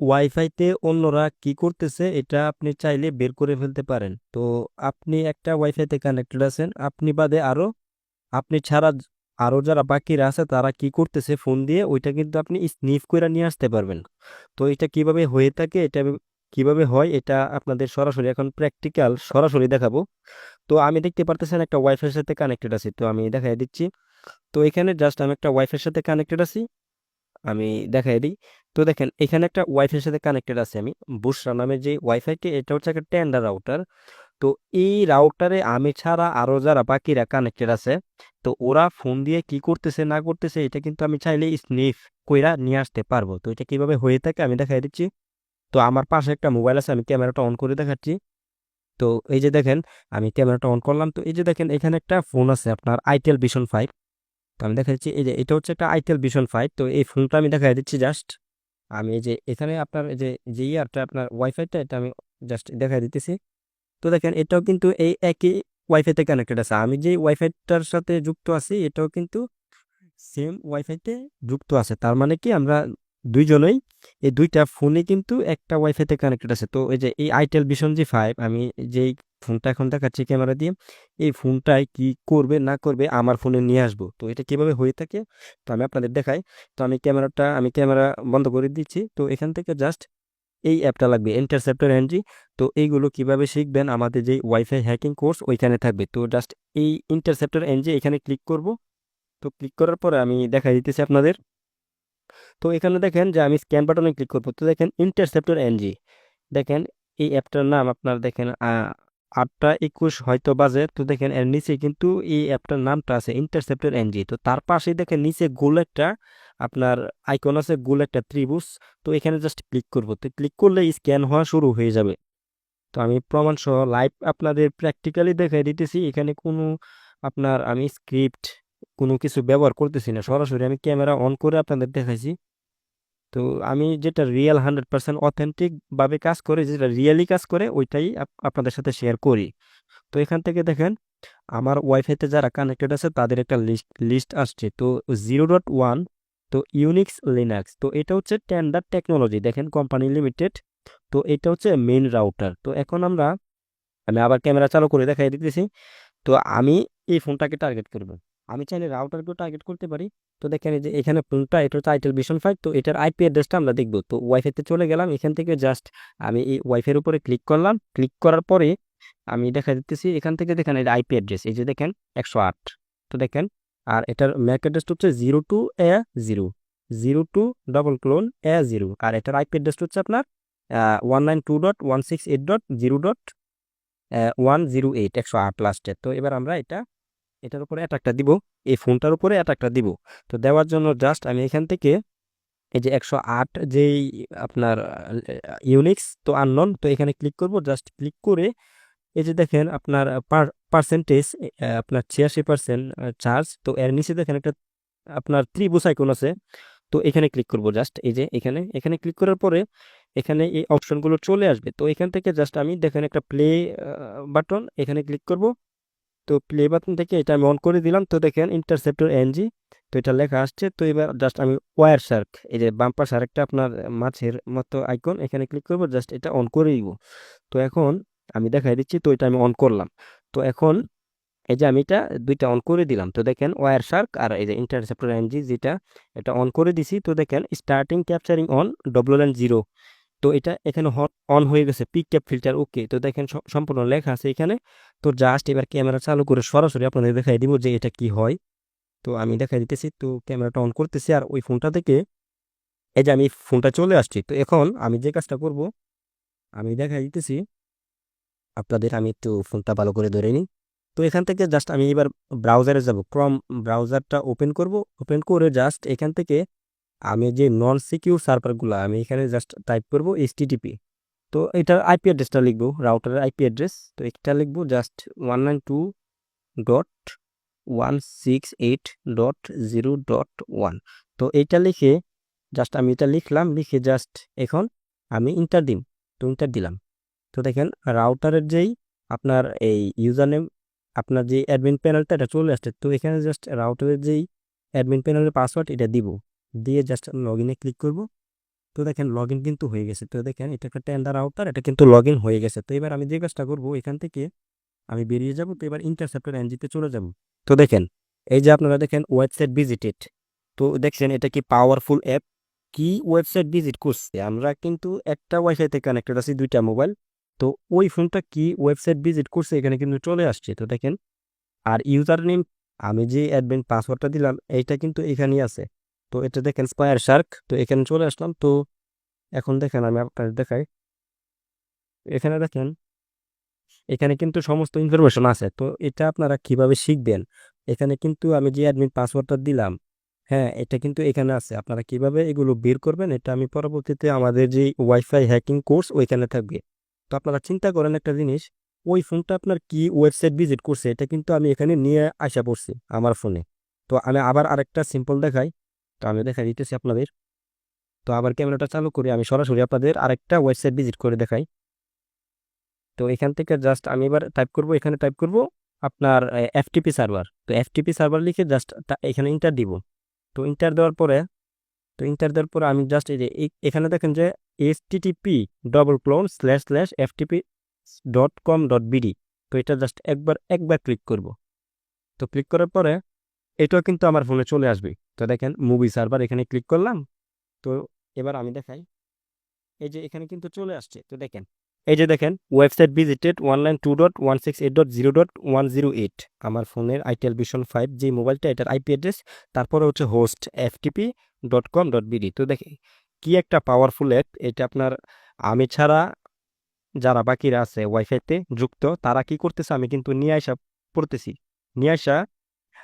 ওয়াইফাইতে অন্যরা কি করতেছে, এটা আপনি চাইলে বের করে ফেলতে পারেন। তো আপনি একটা ওয়াইফাইতে কানেক্টেড আছেন, আপনি বাদে আরও আপনি ছাড়া আরও যারা বাকিরা আছে, তারা কি করতেছে ফোন দিয়ে, ওইটা কিন্তু আপনি স্নিফ করে নিয়ে আসতে পারবেন। তো এটা কীভাবে হয়ে থাকে, এটা কীভাবে হয়, এটা আপনাদের সরাসরি, এখন প্র্যাকটিক্যাল সরাসরি দেখাবো। তো আমি দেখতে পারতেছেন একটা ওয়াইফাইয়ের সাথে কানেক্টেড আছি, তো আমি দেখাই দিচ্ছি। তো এখানে জাস্ট আমি একটা ওয়াইফাইয়ের সাথে কানেক্টেড আছি। আমি দেখাই দিই। তো দেখেন, এখানে একটা ওয়াইফাইয়ের সাথে কানেক্টেড আছে আমি। বুসরা নামের যে ওয়াইফাইটি এটা হচ্ছে একটা টেন্ডার রাউটার তো এই রাউটারে আমি ছাড়া আরও যারা বাকিরা কানেক্টেড আছে, তো ওরা ফোন দিয়ে কি করতেছে, না করতেছে, এটা কিন্তু আমি চাইলে স্নিফ কইরা নিয়ে আসতে পারব। তো এটা কীভাবে হয়ে থাকে আমি দেখাই দিচ্ছি। তো আমার পাশে একটা মোবাইল আছে, আমি ক্যামেরাটা অন করে দেখাচ্ছি। তো এই যে দেখেন, আমি ক্যামেরাটা অন করলাম। তো এই যে দেখেন, এখানে একটা ফোন আছে আপনার আইটেল ভিশন ফাইভ তো আমি দেখা দিচ্ছি এই যে এটা হচ্ছে একটা আইটেল ভিশন ফাইভ তো এই ফোনটা আমি দেখা দিচ্ছি জাস্ট আমি এই যে এখানে আপনার যে যে ইয়ারটা আপনার ওয়াইফাইটা এটা আমি জাস্ট দেখা দিতেছি। তো দেখেন এটাও কিন্তু এই একই ওয়াইফাইতে কানেক্টেড আছে। আমি যে ওয়াইফাইটার সাথে যুক্ত আছি, এটাও কিন্তু সেম ওয়াইফাইতে যুক্ত আছে। তার মানে কি আমরা দুইজনেই, এই দুইটা ফোনে কিন্তু একটা ওয়াইফাইতে কানেক্টেড আছে। তো এই যে এই আইটেল ভিশন জি ফাইভ আমি যেই ফোনটা এখন দেখাচ্ছি ক্যামেরা দিয়ে, এই ফোনটায় কি করবে, না করবে আমার ফোনে নিয়ে আসব। তো এটা কীভাবে হয়ে থাকে? তো আমি আপনাদের দেখাই। তো আমি ক্যামেরাটা, আমি ক্যামেরা বন্ধ করে দিচ্ছি। তো এখান থেকে জাস্ট এই অ্যাপটা লাগবে ইন্টারসেপ্টর এনজি তো এইগুলো কীভাবে শিখবেন? আমাদের যে ওয়াইফাই হ্যাকিং কোর্স ওইখানে থাকবে। তো জাস্ট এই ইন্টারসেপ্টর এনজি এখানে ক্লিক করব। তো ক্লিক করার পরে আমি দেখাই দিতেছি আপনাদের। তো এখানে দেখেন যে আমি স্ক্যান বাটনে ক্লিক করব। তো দেখেন ইন্টারসেপ্টর এনজি দেখেন এই অ্যাপটার নাম আপনার দেখেন আটটা একুশ হয়তো বাজে। তো দেখেন, এর নিচে কিন্তু এই অ্যাপটার নামটা আছে ইন্টারসেপ্টর এনজি তো তার পাশেই দেখেন, নিচে গোল একটা আপনার আইকন আছে, গোল একটা ত্রিভুজ। তো এখানে জাস্ট ক্লিক করব। তো ক্লিক করলে স্ক্যান হওয়া শুরু হয়ে যাবে। তো আমি প্রমাণ সহ লাইভ আপনাদের প্র্যাকটিক্যালি দেখাই দিতেছি। এখানে কোনো আপনার আমি স্ক্রিপ্ট কোনো কিছু ব্যবহার করতেছি না। সরাসরি আমি ক্যামেরা অন করে আপনাদের দেখাইছি। তো আমি যেটা রিয়েল হান্ড্রেড পার্সেন্ট অথেন্টিকভাবে কাজ করে, যেটা রিয়েলি কাজ করে, ওইটাই আপ- আপনাদের সাথে শেয়ার করি। তো এখান থেকে দেখেন, আমার ওয়াইফাইতে যারা কানেক্টেড আছে, তাদের একটা লিস্ট লিস্ট আসছে। তো জিরো ডট ওয়ান তো ইউনিক্স লিনাক্স তো এটা হচ্ছে টেন্ডার টেকনোলজি দেখেন কোম্পানি লিমিটেড তো এটা হচ্ছে মেন রাউটার তো এখন আমরা, আমি আবার ক্যামেরা চালু করে দেখাই দিতেছি। তো আমি এই ফোনটাকে টার্গেট করব। আমি চাইলে রাউটারকেও টার্গেট করতে পারি। তো দেখেন যে এখানে ফোনটা এটা হচ্ছে আইটেল ভিশন ফাইভ তো এটার আইপি অ্যাড্রেসটা আমরা দেখব। তো ওয়াইফাইতে চলে গেলাম, এখান থেকে জাস্ট আমি এই ওয়াইফাইয়ের উপরে ক্লিক করলাম। ক্লিক করার পরে আমি দেখা দিতেছি এখান থেকে দেখেন এই আইপি অ্যাড্রেস এই যে দেখেন একশো আট। তো দেখেন, আর এটার ম্যাক অ্যাড্রেসটা হচ্ছে zero two A zero zero two double colon A zero আর এটার আইপি অ্যাড্রেসটা হচ্ছে আপনার one nine two dot one six eight dot zero dot one zero eight একশো আট লাস্টের তো এবার আমরা এটা এটার উপরে অ্যাটাকটা দিব, এই ফোনটার উপরে অ্যাটাকটা দিব। তো দেওয়ার জন্য জাস্ট আমি এখান থেকে এই যে একশো আট যেই আপনার ইউনিক্স তো আননন তো এখানে ক্লিক করব। জাস্ট ক্লিক করে এই যে দেখেন আপনার পার্সেন্টেজ আপনার ছিয়াশি পার্সেন্ট চার্জ তো এর নিচে দেখেন একটা আপনার ত্রিভুজ আইকন আছে, তো এখানে ক্লিক করব জাস্ট এই যে এখানে। এখানে ক্লিক করার পরে এখানে এই অপশনগুলো চলে আসবে। তো এখান থেকে জাস্ট আমি দেখেন একটা প্লে বাটন এখানে ক্লিক করব। তো প্লে বাটন থেকে এটা আমি অন করে দিলাম। তো দেখেন ইন্টারসেপ্টর এনজি তো এটা লেখা আসছে। তো এবার জাস্ট আমি ওয়ার শার্ক এই যে বাম্পার শার্কটা আপনার মাছের মতো আইকন এখানে ক্লিক করব জাস্ট এটা অন করে দিব। তো এখন আমি দেখাই দিচ্ছি, তো এটা আমি অন করলাম। তো এখন এই যে আমি এটা দুইটা অন করে দিলাম। তো দেখেন ওয়ার শার্ক আর এই যে ইন্টারসেপ্টর এনজি যেটা, এটা অন করে দিছি। তো দেখেন starting capturing on W zero তো এটা এখানে অন হয়ে গেছে পিক ক্যাপ ফিল্টার ওকে তো দেখেন সম্পূর্ণ লেখা আছে এখানে। তো জাস্ট এবার ক্যামেরা চালু করে সরাসরি আপনাদের দেখাই দিব যে এটা কি হয়। তো আমি দেখাই দিতেছি, তো ক্যামেরাটা অন করতেছি আর ওই ফোনটা থেকে এই যে আমি ফোনটা চলে আসছি, তো এখন আমি যে কাজটা করব, আমি দেখাই দিতেছি, আপনাদের আমি একটু ফোনটা ভালো করে ধরে নিই। তো এখান থেকে জাস্ট আমি এবার ব্রাউজারে যাব ক্রম ব্রাউজারটা ওপেন করব ওপেন করে জাস্ট এখান থেকে আমি যে নন সিকিউর সার্ভারগুলো আমি এখানে জাস্ট টাইপ করব এইচটিটিপি তো এটার আইপি অ্যাড্রেসটা লিখব রাউটারের আইপি অ্যাড্রেস তো এটা লিখব just one nine two dot one six eight dot zero dot one তো এইটা লিখে জাস্ট আমি এটা লিখলাম, লিখে জাস্ট এখন আমি ইন্টার দিম। তো ইন্টার দিলাম। তো দেখেন রাউটারের যেই আপনার এই ইউজার নেম আপনার যে অ্যাডমিন প্যানেলটা এটা চলে আসছে। তো এখানে জাস্ট রাউটারের যেই অ্যাডমিন প্যানেলের পাসওয়ার্ড এটা দিব। দিয়ে জাস্ট লগ ইনে ক্লিক করব। তো দেখেন লগ ইন কিন্তু হয়ে গেছে। তো দেখেন, এটা একটা টেন্ডার আউটার এটা কিন্তু লগ ইন হয়ে গেছে। তো এবার আমি যে কাজটা করব, এখান থেকে আমি বেরিয়ে যাব, তো এবার ইন্টারসেপ্টার এনজিতে চলে যাব। তো দেখেন, এই যে আপনারা দেখেন ওয়েবসাইট ভিজিটেড তো দেখছেন, এটা কি পাওয়ারফুল অ্যাপ কি ওয়েবসাইট ভিজিট করছে? আমরা কিন্তু একটা ওয়াইফাইতে কানেক্টেড আছি, দুইটা মোবাইল তো ওই ফোনটা কি ওয়েবসাইট ভিজিট করছে, এখানে কিন্তু চলে আসছে। তো দেখেন, আর ইউজার নেম আমি যে অ্যাডমিন পাসওয়ার্ডটা দিলাম, এইটা কিন্তু এখানেই আছে। তো এটা দেখেন স্কোয়ার শার্ক, তো এখানে চলে আসলাম। তো এখন দেখেন আমি আপনাদের দেখাই। এখানে দেখেন, এখানে কিন্তু সমস্ত ইনফরমেশন আছে। তো এটা আপনারা কীভাবে শিখবেন? এখানে কিন্তু আমি যে অ্যাডমিন পাসওয়ার্ডটা দিলাম হ্যাঁ এটা কিন্তু এখানে আছে। আপনারা কীভাবে এগুলো বের করবেন, এটা আমি পরবর্তীতে আমাদের যে ওয়াইফাই হ্যাকিং কোর্স ওইখানে থাকবে। তো আপনারা চিন্তা করেন একটা জিনিস, ওই ফোনটা আপনার কি ওয়েবসাইট ভিজিট করছে, এটা কিন্তু আমি এখানে নিয়ে আসা পড়ছি আমার ফোনে তো আমি আবার আরেকটা সিম্পল দেখাই। তো আমি দেখা দিতেছি আপনাদের। তো আবার ক্যামেরাটা চালু করি, আমি সরাসরি আপনাদের আরেকটা ওয়েবসাইট ভিজিট করে দেখাই। তো এখান থেকে জাস্ট আমি এবার টাইপ করব, এখানে টাইপ করব আপনার এফটিপি সার্ভার তো এফটিপি সার্ভার লিখে জাস্ট এখানে ইন্টার দিব। তো ইন্টার দেওয়ার পরে, তো ইন্টার দেওয়ার পরে আমি জাস্ট এই যে এখানে দেখেন যে S TTP double colon slash slash FTP dot com dot BD তো এটা জাস্ট একবার একবার ক্লিক করব। তো ক্লিক করার পরে, এটাও কিন্তু আমার ফোনে চলে আসবে। তো দেখেন মুভি সার্ভার এখানে ক্লিক করলাম। তো এবার আমি দেখাই। এই যে এখানে কিন্তু চলে আসছে। তো দেখেন, এই যে দেখেন website visited one nine two dot one six eight dot zero dot one zero eight আমার ফোনের আইটেল ভিশন ফাইভ যে মোবাইলটা এটার আইপি অ্যাড্রেস তারপরে হচ্ছে host FTP dot com dot BD তো দেখে কি একটা পাওয়ারফুল অ্যাপ এটা আপনার, আমি ছাড়া যারা বাকিরা আছে ওয়াইফাইতে যুক্ত, তারা কি করতেছে? আমি কিন্তু নিয়ে আসা পড়তেছি। নিয়ে আসা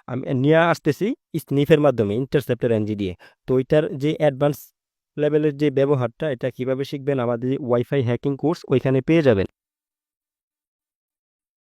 আমি নিয়ে আসতেছি স্নিফের মাধ্যমে ইন্টারসেপ্টার এনজি দিয়ে। তো এটার যে অ্যাডভান্স লেভেলের যে ব্যবহারটা, এটা কীভাবে শিখবেন? আমাদের ওয়াইফাই হ্যাকিং কোর্স ওইখানে পেয়ে যাবেন।